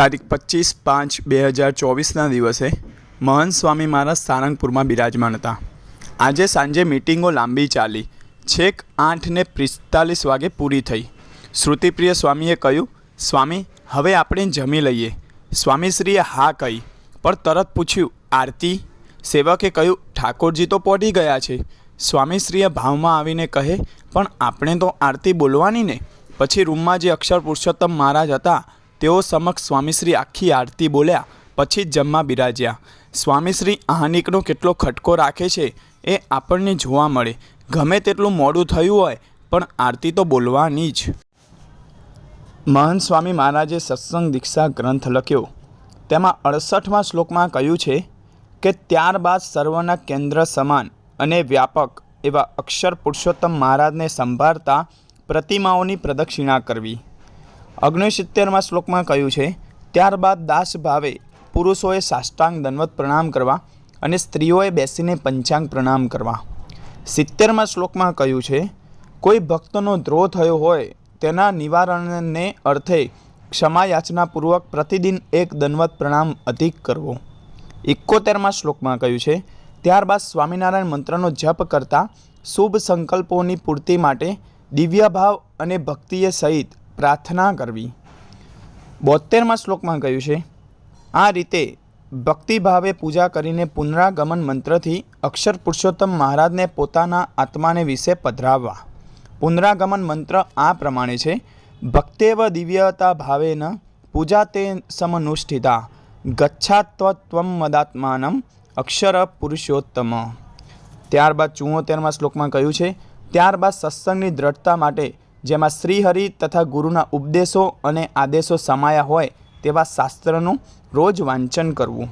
તારીખ પચીસ પાંચ બે હજાર ચોવીસના દિવસે મહંત સ્વામી મહારાજ સારંગપુરમાં બિરાજમાન હતા. આજે સાંજે મિટિંગો લાંબી ચાલી. છેક આઠને પિસ્તાલીસ વાગે પૂરી થઈ. શ્રુતિપ્રિય સ્વામીએ કહ્યું, સ્વામી, હવે આપણે જમી લઈએ. સ્વામીશ્રીએ હા કહી, પણ તરત પૂછ્યું, આરતી? સેવકે કહ્યું, ઠાકોરજી તો પહોંચી ગયા છે. સ્વામીશ્રીએ ભાવમાં આવીને કહે, પણ આપણે તો આરતી બોલવાની ને? પછી રૂમમાં જે અક્ષર પુરુષોત્તમ મહારાજ હતા તેઓ સમક્ષ સ્વામીશ્રી આખી આરતી બોલ્યા, પછી જ જમવા બિરાજ્યા. સ્વામીશ્રી આહાનિકનો કેટલો ખટકો રાખે છે એ આપણને જોવા મળે. ગમે તેટલું મોડું થયું હોય, પણ આરતી તો બોલવાની જ. મહંત સ્વામી મહારાજે સત્સંગ દીક્ષા ગ્રંથ લખ્યો. તેમાં અડસઠમાં શ્લોકમાં કહ્યું છે કે, ત્યારબાદ સર્વના કેન્દ્ર સમાન અને વ્યાપક એવા અક્ષર પુરુષોત્તમ મહારાજને સંભાળતા પ્રતિમાઓની પ્રદક્ષિણા કરવી. ઓગણસિત્તેરમાં શ્લોકમાં કહ્યું છે, ત્યારબાદ દાસ ભાવે પુરુષોએ સાષ્ટાંગ દંડવત પ્રણામ કરવા અને સ્ત્રીઓએ બેસીને પંચાંગ પ્રણામ કરવા. સિત્તેરમાં શ્લોકમાં કહ્યું છે, કોઈ ભક્તનો દ્રોહ થયો હોય તેના નિવારણને અર્થે ક્ષમા યાચનાપૂર્વક પ્રતિદિન એક દંડવત પ્રણામ અધિક કરવો. એકોતેરમાં શ્લોકમાં કહ્યું છે, ત્યારબાદ સ્વામિનારાયણ મંત્રનો જપ કરતા શુભ સંકલ્પોની પૂર્તિ માટે દિવ્યભાવ અને ભક્તિએ સહિત પ્રાર્થના કરવી. બોતેરમાં શ્લોકમાં કહ્યું છે, આ રીતે ભક્તિભાવે પૂજા કરીને પુનરાગમન મંત્રથી અક્ષર પુરુષોત્તમ મહારાજને પોતાના આત્માને વિશે પધરાવવા. પુનરાગમન મંત્ર આ પ્રમાણે છે, ભક્તેવ દિવ્યતા ભાવેન પૂજા તે સમનુષ્ઠિતા ગચ્છાત્વત્વમ મદાત્માનમ અક્ષર પુરુષોત્તમ. ત્યારબાદ ચુંવોતેરમાં શ્લોકમાં કહ્યું છે, ત્યારબાદ સત્સંગની દ્રઢતા માટે જેમાં શ્રીહરિ તથા ગુરુના ઉપદેશો અને આદેશો સમાયા હોય તેવા શાસ્ત્રનું રોજ વાંચન કરવું.